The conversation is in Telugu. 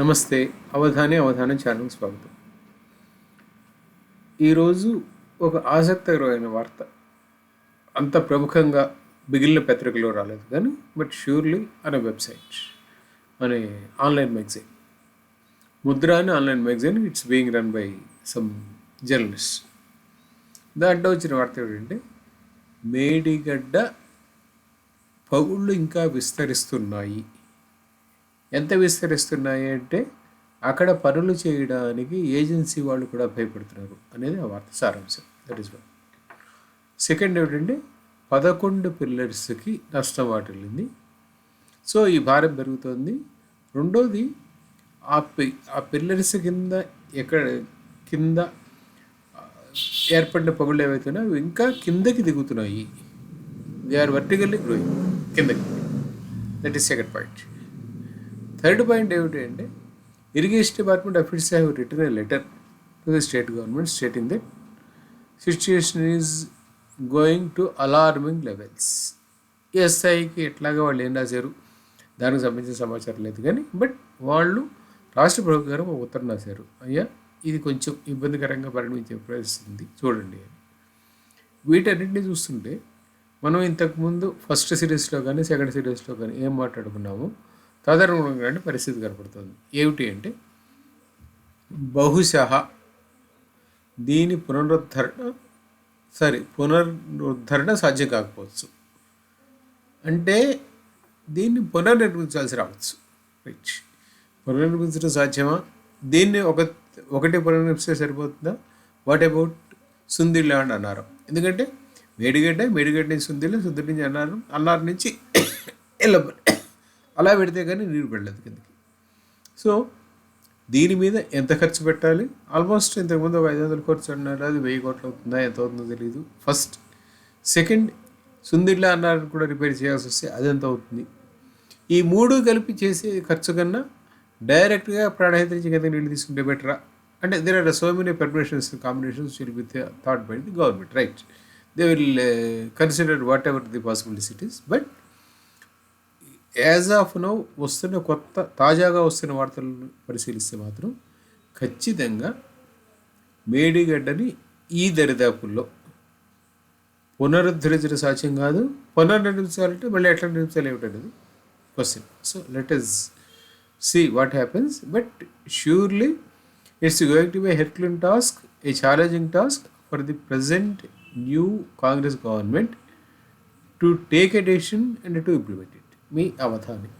నమస్తే అవధానే అవధానం ఛానల్ స్వాగతం. ఈరోజు ఒక ఆసక్తికరమైన వార్త. అంత ప్రముఖంగా మిగిలిన పత్రికలో రాలేదు కానీ బట్ ష్యూర్లీ అనే వెబ్సైట్ అనే ఆన్లైన్ మ్యాగజైన్. ముద్ర అనే online magazine it's being run by some journalist దాంట్లో వచ్చిన వార్త ఏంటంటే మేడిగడ్డ పగుళ్ళు ఇంకా విస్తరిస్తున్నాయి. ఎంత విస్తరిస్తున్నాయి అంటే అక్కడ పనులు చేయడానికి ఏజెన్సీ వాళ్ళు కూడా భయపడుతున్నారు అనేది ఆ వార్త సారాంశం. దట్ ఈస్ వన్ సెకండ్ ఏమిటంటే పదకొండు పిల్లర్స్కి నష్టం వాటిల్లింది సో ఈ భారం పెరుగుతోంది. రెండోది ఆ పి ఆ పిల్లర్స్ కింద ఎక్కడ కింద ఏర్పడిన పగుళ్ళు ఏవైతున్నాయో అవి ఇంకా కిందకి దిగుతున్నాయి. దే ఆర్ వర్టికల్లీ గ్రోయింగ్ కిందకి. That is second point third point ఏమిటి అంటే irrigation department officials have return a letter to the state government stating that situation is going to alarming levels. ఎస్ఐకి ఎట్లాగా వాళ్ళు ఏం రాశారు? దానికి సంబంధించిన సమాచారం లేదు కానీ బట్ వాళ్ళు రాష్ట్ర ప్రభుత్వం గారు ఒక ఉత్తరం రాశారు. అయ్యా ఇది కొంచెం ఇబ్బందికరంగా పరిణమించే పరిస్థితి చూడండి అని. వీటన్నింటినీ చూస్తుంటే మనం ఇంతకుముందు ఫస్ట్ సిరీస్లో కానీ సెకండ్ సిరీస్లో కానీ ఏం మాట్లాడుకున్నామో? తదనుగుణంగానే పరిస్థితి కనపడుతుంది. ఏమిటి అంటే బహుశ దీని పునరుద్ధరణ సరే పునరుద్ధరణ సాధ్యం కాకపోవచ్చు. అంటే దీన్ని పునర్నిర్మించాల్సి రావచ్చు. రైట్ పునర్నిర్మించడం సాధ్యమా? దీన్ని ఒక ఒకటి పునర్నిర్మిస్తే సరిపోతుందా? వాట్ అబౌట్ సుందిళ్ళ ల్యాండ్ అన్నారు. ఎందుకంటే మేడిగడ్డ మేడిగడ్డ నుంచి సుందిలో సుంది నుంచి అన్నారు అన్నారు నుంచి ఎల్లబడి అలా పెడితే కానీ నీరు వెళ్ళదు కిందకి. సో దీని మీద ఎంత ఖర్చు పెట్టాలి? ఆల్మోస్ట్ ఇంతకుముందు ఒక ఐదు వందల ఖర్చు అన్నారు. అది వెయ్యి కోట్లు అవుతుందా? ఎంత అవుతుందో తెలియదు ఫస్ట్ సెకండ్ సుందిళ్ళ అన్నారు కూడా రిపేర్ చేయాల్సి వస్తే అది ఎంత అవుతుంది? ఈ మూడు కలిపి చేసే ఖర్చు కన్నా డైరెక్ట్గా ప్రాణహిత నుంచి కింద నీళ్ళు తీసుకుంటే బెటరా అంటే there are so many preparations combinations will with thought by the government right they will consider whatever the possibilities it is but as of now వస్తున్న కొత్త తాజాగా వస్తున్న వార్తలను పరిశీలిస్తే మాత్రం ఖచ్చితంగా మేడిగడ్డని ఈ దరిదాపుల్లో పునరుద్ధరించిన సాధ్యం కాదు. పునర్నిర్మించాలంటే మళ్ళీ ఎట్లా నిర్మించాలి ఏమిటనేది question so let us see what happens but surely it's going to be herculean task a challenging task for the present new Congress government to take a decision and to implement it me Avadhani